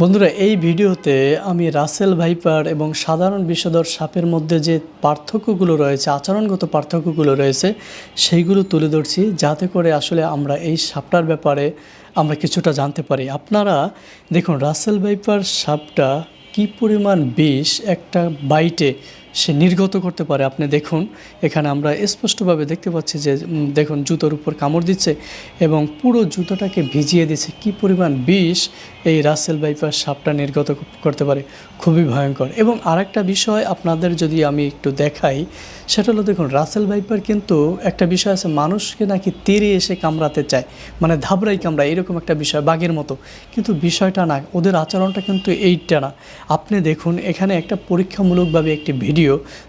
বন্ধুরা, এই ভিডিওতে আমি রাসেল ভাইপার এবং সাধারণ বিষধর সাপের মধ্যে যে পার্থক্যগুলো রয়েছে, আচরণগত পার্থক্যগুলো রয়েছে, সেইগুলো তুলে ধরছি যাতে করে আসলে আমরা এই সাপটার ব্যাপারে আমরা কিছুটা জানতে পারি। আপনারা দেখুন, রাসেল ভাইপার সাপটা কি পরিমাণ বিষ একটা বাইটে সে নির্গত করতে পারে। আপনি দেখুন, এখানে আমরা স্পষ্টভাবে দেখতে পাচ্ছি যে দেখুন, জুতোর উপর কামড় দিচ্ছে এবং পুরো জুতোটাকে ভিজিয়ে দিচ্ছে। কি পরিমাণ বিষ এই রাসেল বাইপার সাপটা নির্গত করতে পারে। খুবই ভয়ঙ্কর। এবং আরেকটা বিষয় আপনাদের যদি আমি একটু দেখাই, সেটা হলো দেখুন, রাসেল বাইপার কিন্তু একটা বিষয় আছে, মানুষকে নাকি তীরে এসে কামড়াতে চায়। মানে ধাবরাই কামড়ায়, এরকম একটা বিষয়, বাঘের মতো। কিন্তু বিষয়টা না, ওদের আচরণটা কিন্তু এইটা না। আপনি দেখুন, এখানে একটা পরীক্ষামূলকভাবে একটি ভিডিও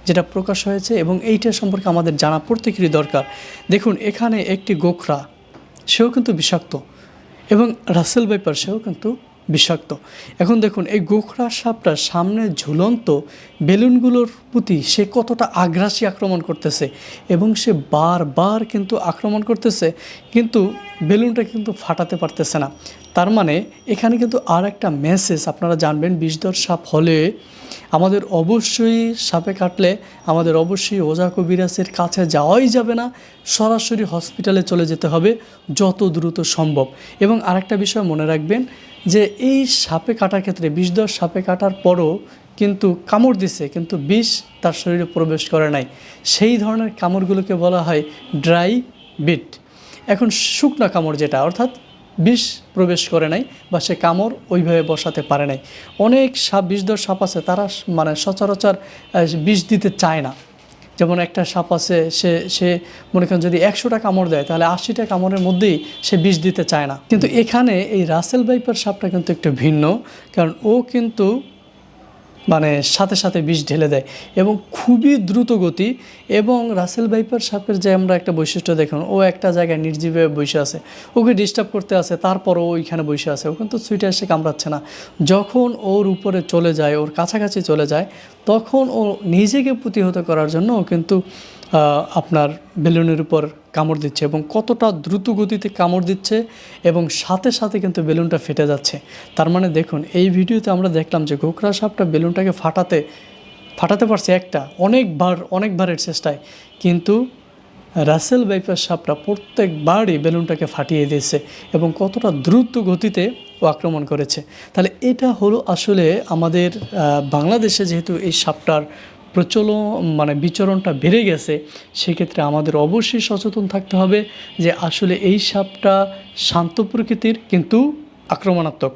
যেটা প্রকাশ হয়েছে এবং এইটা সম্পর্কে আমাদের জানা প্রত্যেকেরই দরকার। দেখুন, এখানে একটি গোখরা, সেও কিন্তু বিষাক্ত এবং রাসেল ভাইপার সেও কিন্তু বিষাক্ত। এখন দেখুন, এই গোখরা সাপটার সামনে ঝুলন্ত বেলুনগুলোর প্রতি সে কতটা আগ্রাসী আক্রমণ করতেছে এবং সে বারবার কিন্তু আক্রমণ করতেছে, কিন্তু বেলুনটা কিন্তু ফাটাতে পারতেছে না। তার মানে এখানে কিন্তু আর একটা মেসেজ আপনারা জানবেন বিষধর সাপ হলে আমাদের অবশ্যই সাপে কাটলে আমাদের অবশ্যই ওজা কবিরাজের কাছে যাওয়াই যাবে না। সরাসরি হসপিটালে চলে যেতে হবে যত দ্রুত সম্ভব। এবং আরেকটা বিষয় মনে রাখবেন যে এই সাপে কাটার ক্ষেত্রে বিষধর সাপে কাটার পরও কিন্তু কামড় দিছে, কিন্তু বিষ তার শরীরে প্রবেশ করে নাই। সেই ধরনের কামড়গুলোকে বলা হয় ড্রাই বিট। এখন শুকনা কামড় যেটা, অর্থাৎ বিষ প্রবেশ করে নাই বা সে কামড় ওইভাবে বসাতে পারে নাই। অনেক সাপ বিষধর সাপ আছে, তারা মানে সচরাচর বিষ দিতে চায় না। যেমন একটা সাপ আছে, সে সে মনে করেন যদি একশোটা কামড় দেয়, তাহলে আশিটা কামড়ের মধ্যেই সে বিষ দিতে চায় না। কিন্তু এখানে এই রাসেল বাইপার সাপটা কিন্তু একটু ভিন্ন, কারণ ও কিন্তু মানে সাথে সাথে বিষ ঢেলে দেয় এবং খুবই দ্রুত গতি এবং রাসেল ভাইপার সাপের যে আমরা একটা বৈশিষ্ট্য দেখুন, ও একটা জায়গায় নির্জীবে বসে আছে। ওকে ডিস্টার্ব করতে আছে, তারপরও ওইখানে বসে আছে। ও কিন্তু সুইটে এসে কামড়াচ্ছে না। যখন ওর উপরে চলে যায়, ওর কাছাকাছি চলে যায়, তখন ও নিজেকে প্রতিহত করার জন্য ও কিন্তু আপনার বেলুনের উপর কামড় দিচ্ছে এবং কতটা দ্রুত গতিতে কামড় দিচ্ছে এবং সাথে সাথে কিন্তু বেলুনটা ফেটে যাচ্ছে। তার মানে দেখুন, এই ভিডিওতে আমরা দেখলাম যে গোকরা সাপটা বেলুনটাকে ফাটাতে ফাটাতে পারছে একটা, অনেকবার, অনেকবারের চেষ্টায়। কিন্তু রাসেল বাইপার সাপটা প্রত্যেকবারই বেলুনটাকে ফাটিয়ে দিয়েছে এবং কতটা দ্রুত গতিতে ও আক্রমণ করেছে। তাহলে এটা হলো আসলে আমাদের বাংলাদেশে যেহেতু এই সাপটার প্রচলন মানে বিচরণটা বেড়ে গেছে, সেক্ষেত্রে আমাদের অবশ্যই সচেতন থাকতে হবে যে আসলে এই সাপটা শান্ত প্রকৃতির কিন্তু আক্রমণাত্মক।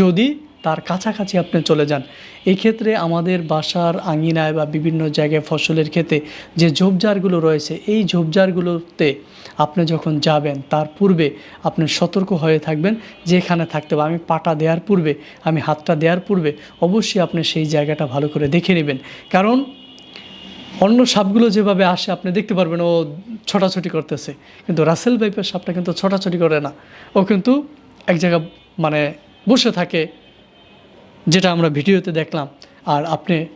যদি তার কাছাকাছি আপনি চলে যান এই ক্ষেত্রে আমাদের বাসার আঙিনায় বা বিভিন্ন জায়গায় ফসলের ক্ষেতে যে ঝোপঝাড়গুলো রয়েছে, এই ঝোপঝাড়গুলোতে আপনি যখন যাবেন, তার পূর্বে আপনি সতর্ক হয়ে থাকবেন যে এখানে থাকতে হবে। আমি পাটা দেওয়ার পূর্বে, আমি হাতটা দেওয়ার পূর্বে অবশ্যই আপনি সেই জায়গাটা ভালো করে দেখে নেবেন। কারণ অন্য সাপগুলো যেভাবে আসে, আপনি দেখতে পারবেন ও ছোটাছুটি করতেছে। কিন্তু রাসেল বাইপের সাপটা কিন্তু ছোটাছুটি করে না। ও কিন্তু এক জায়গা মানে বসে থাকে, যেটা আমরা ভিডিওতে দেখলাম। আর আপনি,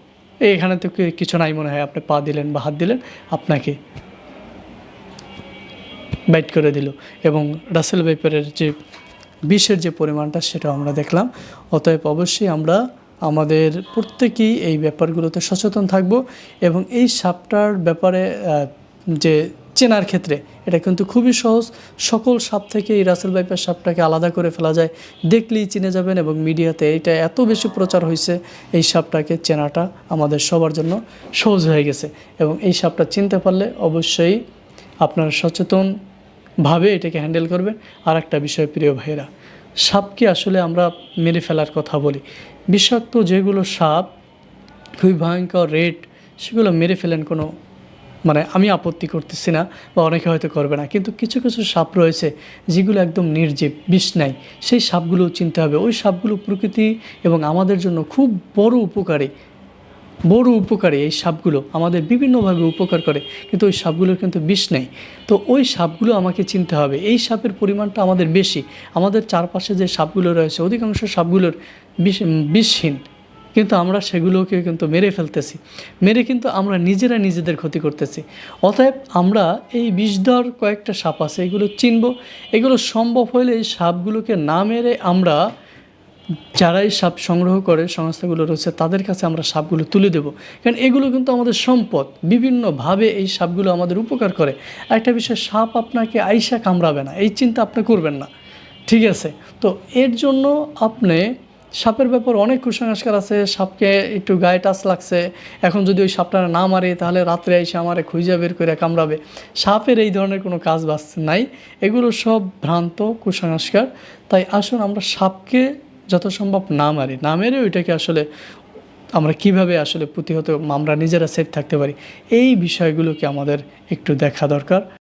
এখানে তো কিছু নাই মনে হয়, আপনি পা দিলেন বা হাত দিলেন, আপনাকে বাইট করে দিল। এবং রাসেল বাইপারের যে বিষের যে পরিমাণটা, সেটাও আমরা দেখলাম। অতএব অবশ্যই আমরা আমাদের প্রত্যেকেই এই ব্যাপারগুলোতে সচেতন থাকব এবং এই সাপটার ব্যাপারে যে চেনার ক্ষেত্রে, এটা কিন্তু খুবই সহজ। সকল সাপ থেকে এই রাসেল বাইপার সাপটাকে আলাদা করে ফেলা যায়। দেখলেই চিনে যাবেন এবং মিডিয়াতে এটা এত বেশি প্রচার হয়েছে, এই সাপটাকে চেনাটা আমাদের সবার জন্য সহজ হয়ে গেছে। এবং এই সাপটা চিনতে পারলে অবশ্যই আপনারা সচেতনভাবে এটাকে হ্যান্ডেল করবেন। আর একটা বিষয়, প্রিয় ভাইয়েরা, সাপকে আসলে আমরা মেরে ফেলার কথা বলি। বিষাক্ত যেগুলো সাপ, খুবই ভয়ঙ্কর রেড, সেগুলো মেরে ফেলেন কোনো মানে আমি আপত্তি করতেছি না বা অনেকে হয়তো করবে না। কিন্তু কিছু কিছু সাপ রয়েছে যেগুলো একদম নির্জীব, বিষ নাই। সেই সাপগুলো চিনতে হবে। ওই সাপগুলো প্রকৃতি এবং আমাদের জন্য খুব বড় উপকারী। বড় উপকারী এই সাপগুলো আমাদের বিভিন্নভাবে উপকার করে, কিন্তু ওই সাপগুলোর কিন্তু বিষ নেই। তো ওই সাপগুলো আমাকে চিনতে হবে। এই সাপের পরিমাণটা আমাদের বেশি। আমাদের চারপাশে যে সাপগুলো রয়েছে, অধিকাংশ সাপগুলোর বিষ বিষহীন। কিন্তু আমরা সেগুলোকে কিন্তু মেরে ফেলতেছি। মেরে কিন্তু আমরা নিজেরা নিজেদের ক্ষতি করতেছি। অতএব আমরা এই বিষধর কয়েকটা সাপ আছে, এগুলো চিনব। এগুলো সম্ভব হলে এই সাপগুলোকে না মেরে আমরা যারাই সাপ সংগ্রহ করে সংস্থাগুলো রয়েছে, তাদের কাছে আমরা সাপগুলো তুলে দেব। কারণ এগুলো কিন্তু আমাদের সম্পদ। বিভিন্নভাবে এই সাপগুলো আমাদের উপকার করে। একটা বিষয়, সাপ আপনাকে আইসা কামড়াবে না। এই চিন্তা আপনি করবেন না। ঠিক আছে? তো এর জন্য আপনি, সাপের ব্যাপার অনেক কুসংস্কার আছে। সাপকে একটু গায়ে টাচ লাগছে। এখন যদি ওই সাপটা না মারে, তাহলে রাত্রে এসে আমারে খুঁজে বের করে কামড়াবে। সাপের এই ধরনের কোনো কাজ বাস নাই। এগুলো সব ভ্রান্ত কুসংস্কার। তাই আসুন আমরা সাপকে যত সম্ভব না মারি। না মেরে ওইটাকে আসলে আমরা কীভাবে আসলে প্রতিহত, আমরা নিজেরা সেফ থাকতে পারি, এই বিষয়গুলোকে আমাদের একটু দেখা দরকার।